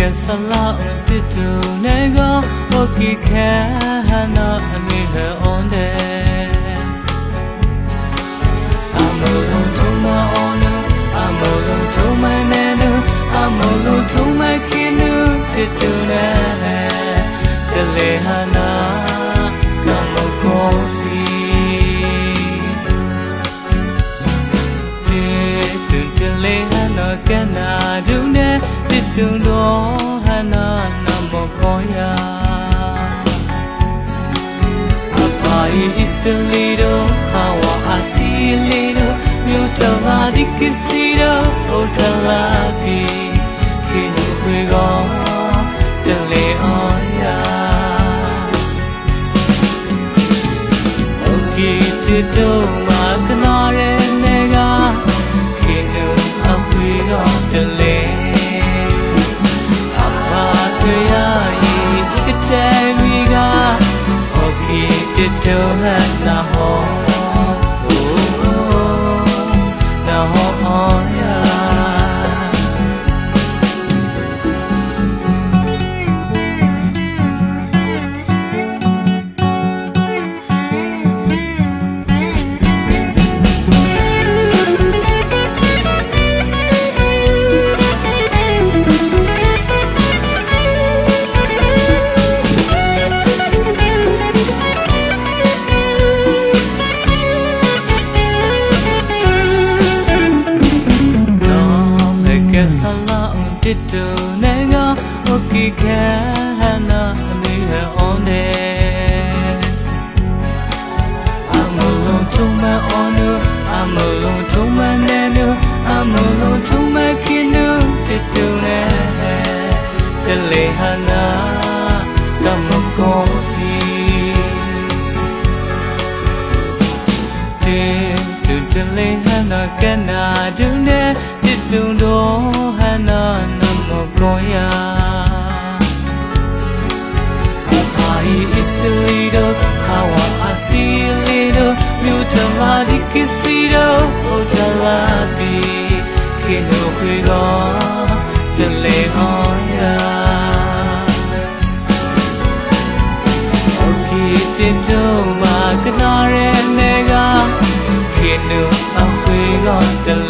que sala un titu nego o ki kana ami he ဒုနဲ့တတူတော့ဟနာနမကောယာအပိုင်အစ္စလီတော့ခါဝအစီလီတော့မြို့တလာဒီကစီတော့ဟိုတလာပီခင်ခွေကောတလေအော်ယာ Okay, to ma kanare 有爱。Sala un tito nega o ki kana mi he onde Amolo to ma onu amolo to ma nenu amolo to ma kinu tito ne tele hana kamo kosi တင်တူတလေးဟနာကနာဒုနဲ့တိတုံတော်ဟနာ နမကောယာအပါဤအစ္စလီတော့ခါဝအစီလီတော့မြို့တမာဒီကစီတော့ဟိုတလာပီခေနိုခွေကောတလေးအော်ယာ Okay, tito ma kanare nega kinu ahwe gon dele apa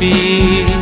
be